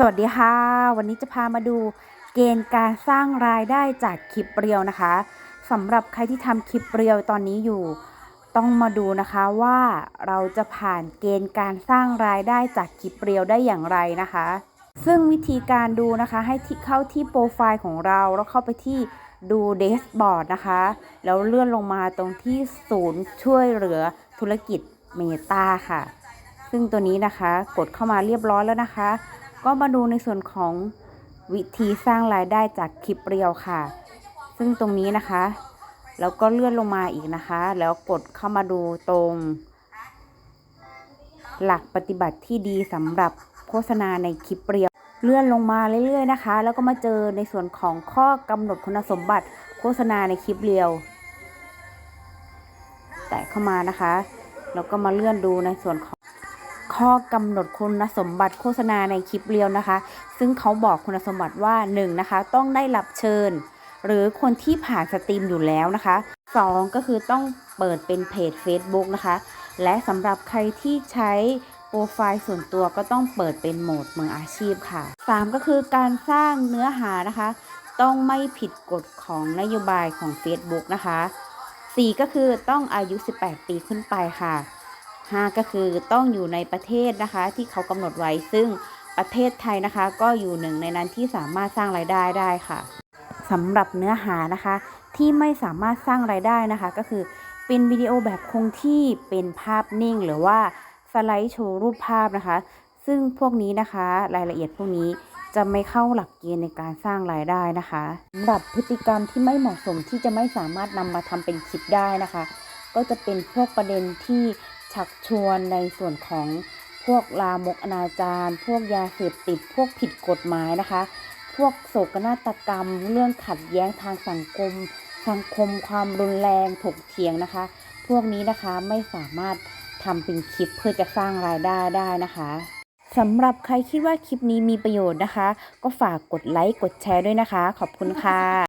สวัสดีค่ะ วันนี้จะพามาดูเกณฑ์การสร้างรายได้จากคลิปเรียวนะคะสำหรับใครที่ทำคลิปเรียวตอนนี้อยู่ ต้องมาดูนะคะว่าเราจะผ่านเกณฑ์การสร้างรายได้จากคลิปเรียวได้อย่างไรนะคะ ซึ่งวิธีการดูนะคะให้ที่เข้าที่โปรไฟล์ของเราแล้วเข้าไปที่ดูเดสบอร์ดนะคะ แล้วเลื่อนลงมาตรงที่ศูนย์ช่วยเหลือธุรกิจเมตาค่ะ ซึ่งตัวนี้นะคะกดเข้ามาเรียบร้อยแล้วนะคะ ก็มาดูในส่วนของวิธีสร้างรายได้จากคลิปเรียวค่ะ ซึ่งตรงนี้นะคะ แล้วก็เลื่อนลงมาอีกนะคะ แล้วกดเข้ามาดูตรง หลักปฏิบัติที่ดีสำหรับโฆษณาในคลิปเรียว เลื่อนลงมาเรื่อยๆนะคะ แล้วก็มาเจอในส่วนของข้อกำหนดคุณสมบัติโฆษณาในคลิปเรียว แตะเข้ามานะคะ แล้วก็มาเลื่อนดูในส่วนของ ข้อกำหนดคุณสมบัติโฆษณาในคลิปเรียวนะคะ ซึ่งเขาบอกคุณสมบัติว่า 1 นะคะ ต้องได้รับเชิญ หรือคนที่ผ่านสตรีมอยู่แล้วนะคะ 2 ก็คือต้องเปิดเป็นเพจ Facebook นะคะ และสำหรับใครที่ใช้โปรไฟล์ส่วนตัวก็ต้องเปิดเป็นโหมดมืออาชีพค่ะ 3 ก็คือการสร้างเนื้อหานะคะ ต้องไม่ผิดกฎของนโยบายของ Facebook นะคะ 4 ก็คือต้องอายุ 18 ปีขึ้นไปค่ะ 5 ก็คือต้องอยู่ในประเทศนะคะ ที่เขากำหนดไว้ ซึ่งประเทศไทยนะคะ ก็อยู่หนึ่งในนั้นที่สามารถสร้างรายได้ได้ค่ะสำหรับเนื้อหานะคะ ที่ไม่สามารถสร้างรายได้นะคะ ก็คือเป็นวิดีโอแบบคงที่เป็นภาพนิ่ง หรือว่าสไลด์โชว์รูปภาพนะคะ ซึ่งพวกนี้นะคะรายละเอียดพวกนี้จะไม่เข้าหลักเกณฑ์ในการสร้างรายได้นะคะสำหรับพฤติกรรมที่ไม่เหมาะสมที่จะไม่สามารถนำมาทำเป็นคลิปได้นะคะ ก็จะเป็นพวกประเด็นที่ ชักชวนในส่วนของพวกลามกอนาจารพวกยาเสพติด พวกผิดกฎหมายนะคะ พวกโศกนาฏกรรม เรื่องขัดแย้งทางสังคม สังคมความรุนแรงถกเถียงนะคะ พวกนี้นะคะไม่สามารถทำเป็นคลิปเพื่อจะสร้างรายได้ได้นะคะสำหรับใครคิดว่าคลิปนี้มีประโยชน์นะคะ ก็ฝากกดไลค์ กดแชร์ด้วยนะคะ ขอบคุณค่ะ